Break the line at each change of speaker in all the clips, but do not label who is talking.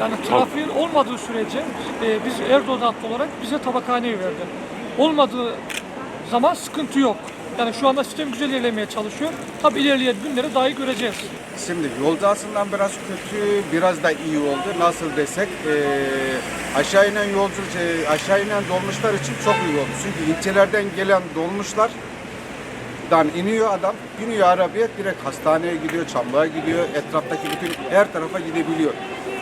Yani trafiğin olmadığı sürece e, biz Erdoğan hattı olarak bize tabakhaneyi verdi. Olmadığı zaman sıkıntı yok. Yani şu anda sistem güzel ilerlemeye çalışıyor. Tabi ilerleyen günleri daha iyi göreceğiz.
Şimdi yolcu aslında biraz kötü, biraz da iyi oldu. Nasıl desek, eee aşağı inen yolcu, şey, aşağı inen dolmuşlar için çok iyi oldu. Çünkü ilçelerden gelen dolmuşlar dan iniyor adam, biniyor arabaya direkt hastaneye gidiyor, Çamlığa gidiyor, etraftaki bütün her tarafa gidebiliyor.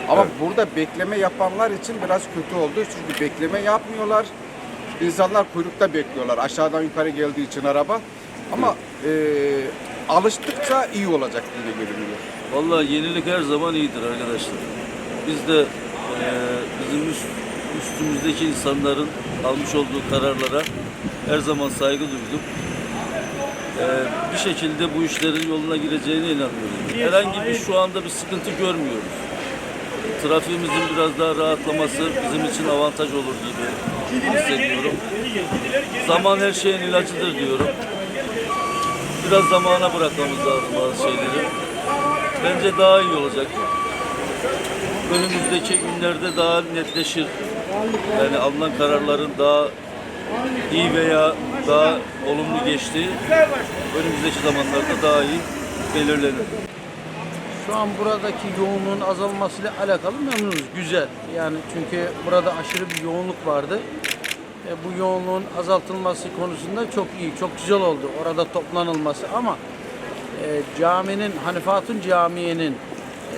Ama burada bekleme yapanlar için biraz kötü oldu. Çünkü bekleme yapmıyorlar. İnsanlar kuyrukta bekliyorlar aşağıdan yukarı geldiği için araba. Ama eee, alıştıkça iyi olacak diye görünüyor.
Vallahi yenilik her zaman iyidir arkadaşlar. Biz de eee, bizim üst, üstümüzdeki insanların almış olduğu kararlara her zaman saygı duyduk. Eee, bir şekilde bu işlerin yoluna gireceğine inanıyoruz. Herhangi bir şu anda bir sıkıntı görmüyoruz. Trafiğimizin biraz daha rahatlaması bizim için avantaj olur gibi hissediyorum. Zaman her şeyin ilacıdır diyorum. Biraz zamana bırakmamız lazım bazı şeyleri. Bence daha iyi olacak. Önümüzdeki günlerde daha netleşir. Yani alınan kararların daha iyi veya daha olumlu geçtiği önümüzdeki zamanlarda daha iyi belirlenir.
Şu an buradaki yoğunluğun azalmasıyla alakalı memnunuz. Güzel. Yani çünkü burada aşırı bir yoğunluk vardı. E, bu yoğunluğun azaltılması konusunda çok iyi, çok güzel oldu. Orada toplanılması ama e, caminin, Hanife Hatun Camii'nin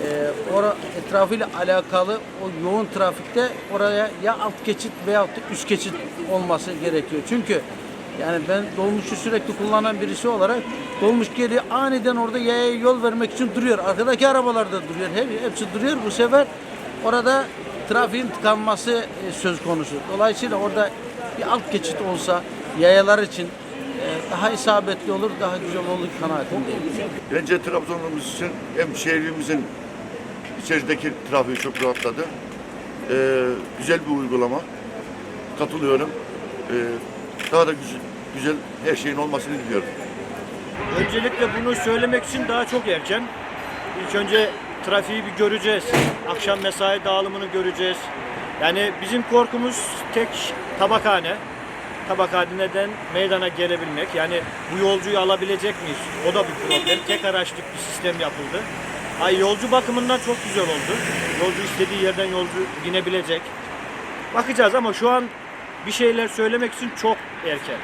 e, ora, etrafıyla alakalı o yoğun trafikte oraya ya alt geçit veyahut da üst geçit olması gerekiyor. Çünkü yani ben dolmuşu sürekli kullanan birisi olarak dolmuş geliyor aniden orada yaya yol vermek için duruyor. Arkadaki arabalar da duruyor. Hep, hepsi duruyor. Bu sefer orada trafiğin tıkanması e, söz konusu. Dolayısıyla orada bir alt geçit olsa yayalar için e, daha isabetli olur, daha güzel olur kanaatindeyim.
Bence Trabzon'umuz için hem şehrimizin içerideki trafiği çok rahatladı. Ee, güzel bir uygulama. Katılıyorum. Ee, daha da güzel, güzel her şeyin olmasını diliyorum.
Öncelikle bunu söylemek için daha çok erken. İlk önce trafiği bir göreceğiz. Akşam mesai dağılımını göreceğiz. Yani bizim korkumuz tek tabakhane. Tabakhaneden meydana gelebilmek. Yani bu yolcuyu alabilecek miyiz? O da bir problem. Tek araçlık bir sistem yapıldı. Ay yolcu bakımından çok güzel oldu. Yolcu istediği yerden yolcu binebilecek. Bakacağız ama şu an bir şeyler söylemek için çok erken.